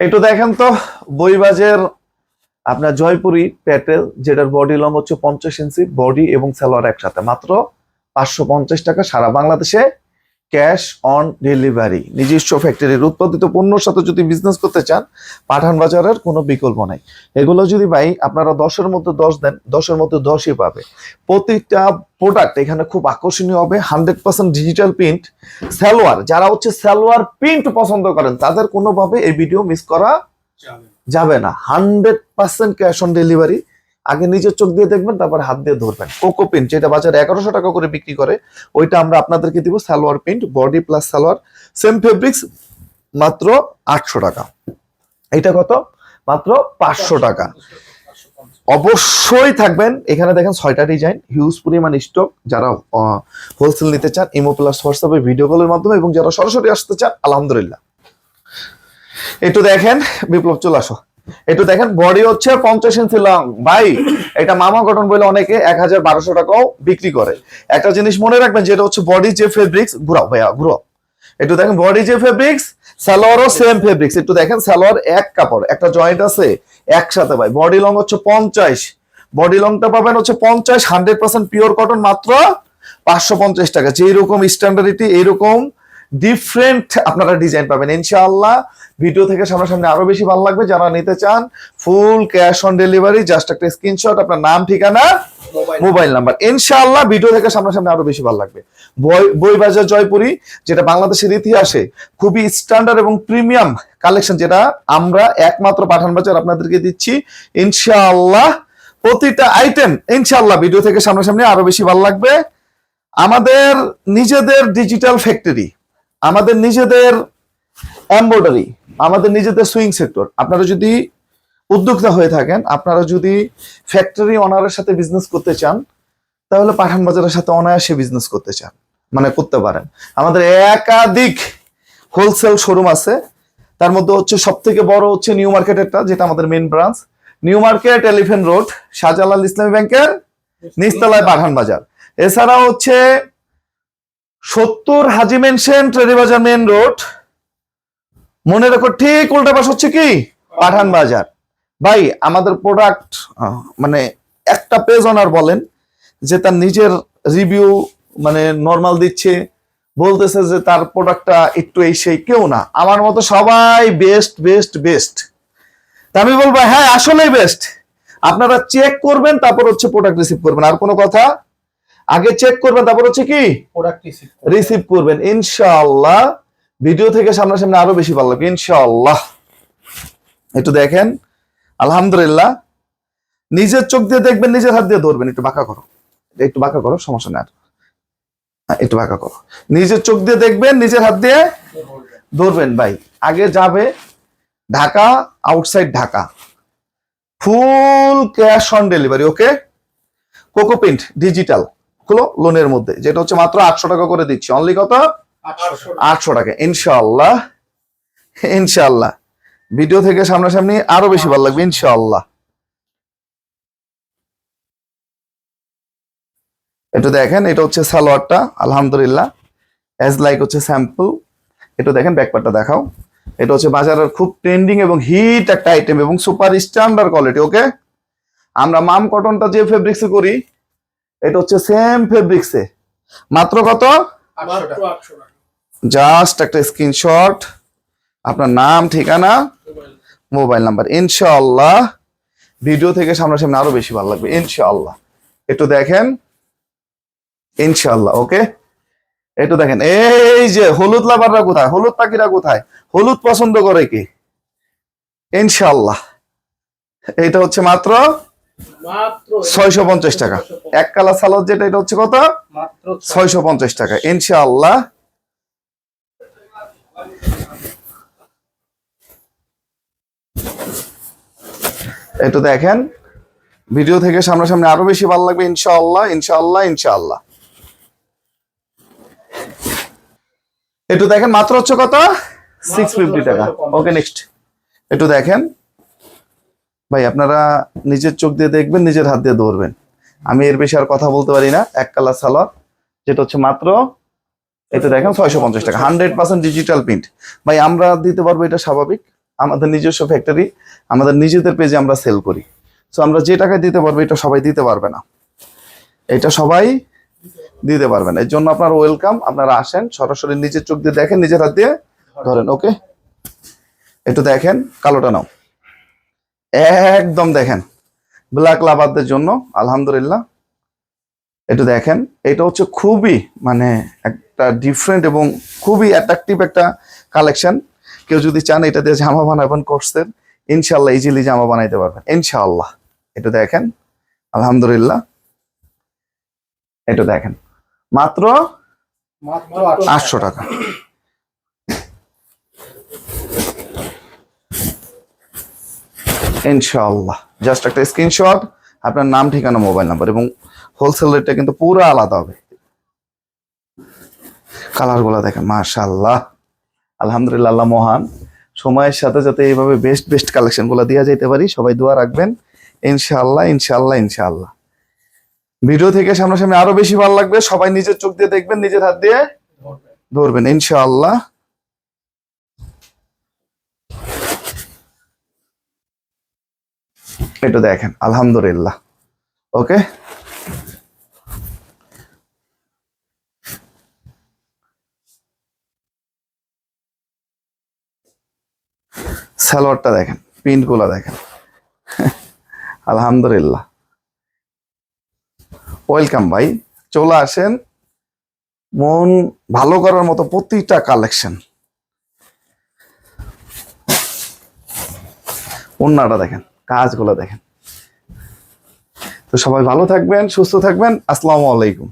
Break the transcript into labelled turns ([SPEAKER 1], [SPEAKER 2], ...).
[SPEAKER 1] একটু দেখেন তো, বইবাজের আপনার জয়পুরি প্যাটেল যেটার বডি লং হচ্ছে পঞ্চাশ ইঞ্চি বডি এবং সালোয়ার একসাথে, মাত্র পাঁচশো পঞ্চাশ টাকা সারা বাংলাদেশে ক্যাশ অন ডেলিভারি। নিজস্ব ফ্যাক্টরির উৎপাদিত পণ্যর সাথে যদি বিজনেস করতে চান পাঠান বাজারের কোনো বিকল্প নাই। এগুলো যদি ভাই আপনারা দশের মধ্যে দশ দেন দশের মধ্যে দশই পাবে। প্রতিটা প্রোডাক্ট এখানে খুব আকর্ষণীয় হবে hundred percent digital print salwar যারা হচ্ছে সালোয়ার প্রিন্ট পছন্দ করেন তাদের কোনোভাবে এই ভিডিও মিস করা যাবে না। Hundred percent cash on delivery আগে নিজের চোখ দিয়ে দেখবেন, তারপর হাত দিয়ে ধরবেন। কোকো প্রিন্ট, যেটা বাজারে এগারোশো টাকা করে বিক্রি করে, ওইটা আমরা আপনাদেরকে দিব salwar print, body plus salwar same fabrics মাত্র আটশো টাকা। এটা কত? মাত্র পাঁচশো টাকা। অবশ্যই থাকবেন। এখানে দেখেন ছয়টা ডিজাইন হিউজ পরিমাণ স্টক যারা হোলসেল নিতে চান ইমো প্লাস হোয়াটসঅ্যাপে ভিডিও কলের মাধ্যমে, এবং যারা সরাসরি আসতে চান, আলহামদুলিল্লাহ। একটু দেখেন, বিপ্লব, চলে আসো। একটু দেখেন বডি হচ্ছে পঞ্চাশ ইঞ্চি লং ভাই, এটা মামা কটন বলে অনেকে এক হাজার বারোশো টাকাও বিক্রি করে। একটা জিনিস মনে রাখবেন, যেটা হচ্ছে বডি যে ফেব্রিক্স ঘুরাও ভাইয়া, ঘুরাও। একটু দেখেন বডি যে ফেব্রিক্স সালোয়ারও সেম ফেব্রিক্স একটু দেখেন, সালোয়ার এক কাপড়, একটা জয়েন্ট আছে একসাথে ভাই। বডি লং হচ্ছে পঞ্চাশ। বডি লংটা পাবেন হচ্ছে পঞ্চাশ হান্ড্রেড পার্সেন্ট পিওর কটন মাত্র পাঁচশো পঞ্চাশ টাকা। যেই রকম স্ট্যান্ডার্ডিটি এইরকম ডিফারেন্ট আপনারা ডিজাইন পাবেন। ইনশাআল্লাহ ভিডিও থেকে সামনাসামনি আরও বেশি ভালো লাগবে। যারা নিতে চান full cash on delivery just একটা স্ক্রিনশট আপনার নাম ঠিকানা মোবাইল নাম্বার ইনশাআল্লাহ ভিডিও থেকে সামনাসামনি আরও বেশি ভালো লাগবে। বই- বাজার জয়পুরি যেটা বাংলাদেশের ইতিহাসে খুবই স্ট্যান্ডার্ড এবং প্রিমিয়াম কালেকশন যেটা আমরা একমাত্র পাঠান বাজার আপনাদেরকে দিচ্ছি। ইনশাআল্লাহ প্রতিটা আইটেম ইনশাআল্লাহ ভিডিও থেকে সামনাসামনি আরও বেশি ভালো লাগবে। আমাদের নিজেদের ডিজিটাল ফ্যাক্টরি আমাদের নিজেদের এমব্রয়ডারি আমাদের নিজেদের সুইং সেক্টর আপনারা যদি উদ্যোক্তা হয়ে থাকেন, আপনারা যদি ফ্যাক্টরি ওনারের সাথে বিজনেস করতে চান, তাহলে পাঠান বাজারের সাথে অনায়াসে বিজনেস করতে চান মানে করতে পারেন। আমাদের একাধিক হোলসেল শোরুম আছে, তার মধ্যে হচ্ছে সব থেকে বড় হচ্ছে নিউ মার্কেটেরটা যেটা আমাদের main branch new market elephant road Shahjalal Islami ব্যাংকের নিচতলায় পাঠান বাজার। এছাড়া হচ্ছে সত্তর হাজি মেনশন ট্রেডিবাজার মেন রোড। মনে রাখো, ঠিক উল্টা পাশ হচ্ছে কি? পাঠান বাজার। ভাই, আমাদের প্রোডাক্ট মানে একটা পেজ ওনার বলেন যে তার নিজের রিভিউ মানে নর্মাল দিচ্ছে, বলতেছে যে তার প্রোডাক্টটা একটু এই সেই, কেউ না। আমার মতো সবাই বেস্ট বেস্ট বেস্ট তা আমি বলব হ্যাঁ আসলেই বেস্ট আপনারা চেক করবেন, তারপর হচ্ছে প্রোডাক্ট রিসিভ করবেন। আর কোনো কথা আগে চেক করবেন তারপর হচ্ছে কি?
[SPEAKER 2] রিসিভ
[SPEAKER 1] করবেন। ইনশাআল্লাহ। ভিডিও থেকে সামনাসামনি আরও বেশি ভালো লাগবে ইনশাআল্লাহ। একটু দেখেন। আলহামদুলিল্লাহ। নিজের চোখ দিয়ে দেখবেন নিজের হাত দিয়ে ধরবেন একটু বাঁকা করো। একটু বাঁকা করো সমস্যা নেই আর। হ্যাঁ, একটু বাঁকা করো। নিজের চোখ দিয়ে দেখবেন নিজের হাত দিয়ে ধরবেন ভাই। আগে যাবে Dhaka outside Dhaka. Full cash on delivery okay cocoa print digital গুলো লোনের মধ্যে যেটা হচ্ছে মাত্র আটশো টাকা করে দিচ্ছি। অনলি কত?
[SPEAKER 2] আটশো
[SPEAKER 1] টাকা। ইনশাআল্লাহ ইনশাআল্লাহ। ভিডিও থেকে সামনাসামনি আরও বেশি ভালো লাগবে ইনশাআল্লাহ। একটু দেখেন এটা হচ্ছে সালোয়ারটা আলহামদুলিল্লাহ। অ্যাজ লাইক হচ্ছে স্যাম্পল একটু দেখেন ব্যাকপারটা দেখাও। এটা হচ্ছে বাজারের খুব ট্রেন্ডিং এবং হিট একটা আইটেম এবং সুপার স্ট্যান্ডার্ড কোয়ালিটি ওকে আমরা মাম কটনটা যে ফেব্রিক্সে করি এটা হচ্ছে সেম ফেব্রিক্সে মাত্র কত? জাস্ট একটা স্ক্রিনশট আপনার নাম ঠিকানা মোবাইল নাম্বার ইনশাআল্লাহ। ভিডিও থেকে সামনাসামনি আরও বেশি ভালো লাগবে। ইনশাআল্লাহ। একটু দেখেন। ইনশাআল্লাহ ওকে? একটু দেখেন। এই যে হলুদ লাভাররা কোথায়? হলুদ পাখিরা কোথায়? হলুদ পছন্দ করে কি? ইনশাআল্লাহ। এটা হচ্ছে মাত্র ছয়শো পঞ্চাশ টাকা। এক কালার সালাদ যেটা এটা হচ্ছে কত?
[SPEAKER 2] মাত্র
[SPEAKER 1] ছয়শো পঞ্চাশ টাকা। ইনশাআল্লাহ। একটু দেখেন। ভিডিও থেকে সামনাসামনি আরও বেশি ভালো লাগবে ইনশাআল্লাহ ইনশাআল্লাহ ইনশাআল্লাহ। একটু দেখেন মাত্র হচ্ছে কত? সিক্স ফিফটি টাকা। ওকে নেক্সট একটু দেখেন। ভাই, আপনারা নিজের চোখ দিয়ে দেখবেন, নিজের হাত দিয়ে ধরবেন। আমি এর বেশি আর কথা বলতে পারি না। এক কালার সালোয়ার, যেটা হচ্ছে মাত্র এটা দেখেন, ছয়শো পঞ্চাশ টাকা। হান্ড্রেড পার্সেন্ট ডিজিটাল প্রিন্ট ভাই, আমরা দিতে পারব, এটা স্বাভাবিক। আমাদের নিজস্ব ফ্যাক্টরি আমাদের নিজেদের পেজে আমরা সেল করি। সো আমরা যে টাকায় দিতে পারব, এটা সবাই দিতে পারবে না। এটা সবাই দিতে পারবেন এর জন্য আপনার ওয়েলকাম আপনারা আসেন, সরাসরি নিজের চোখ দিয়ে দেখেন, নিজের হাত দিয়ে ধরেন ওকে একটু দেখেন, কালোটা নাও। একদম দেখেন। ব্ল্যাক লাভারদের জন্য আলহামদুলিল্লাহ। একটু দেখেন এটা হচ্ছে খুবই মানে একটা ডিফারেন্ট এবং খুবই অ্যাট্রাকটিভ একটা কালেকশন কেউ যদি চান এটা দিয়ে জামা বানাবেন কোর্সের ইনশাল্লাহ ইজিলি জামা বানাইতে পারবেন। ইনশাআল্লাহ। এটা দেখেন আলহামদুলিল্লাহ। এটা দেখেন। মাত্র
[SPEAKER 2] মাত্র
[SPEAKER 1] আটশো টাকা। ইনশাআল্লাহ। জাস্ট একটা স্ক্রিনশট আপনার নাম, ঠিকানা মোবাইল নাম্বার এবং হোলসেল রেটটা কিন্তু পুরো আলাদা হবে। কালারগুলো দেখেন মাশাল্লাহ আলহামদুলিল্লাহ, আল্লাহ মহান। সময়ের সাথে সাথে এইভাবে বেস্ট বেস্ট কালেকশনগুলো দেওয়া যেতে পারি। সবাই দোয়া রাখবেন। ইনশাআল্লাহ ইনশাআল্লাহ ইনশাআল্লাহ। ভিডিও থেকে সামনাসামনি আরও বেশি ভালো লাগবে। সবাই নিজের চোখ দিয়ে দেখবেন, নিজের হাত দিয়ে
[SPEAKER 2] ধরবেন।
[SPEAKER 1] ইনশাআল্লাহ। এটা দেখেন, আলহামদুলিল্লাহ। ওকে সালোয়ারটা দেখেন প্রিন্টগুলা দেখেন। আলহামদুলিল্লাহ। ওয়েলকাম ভাই, চলে আসেন। মন ভালো করার মতো প্রতিটা কালেকশন অন্যটা দেখেন। কাজগুলো দেখেন। তো সবাই ভালো থাকবেন সুস্থ থাকবেন। আসসালামু আলাইকুম।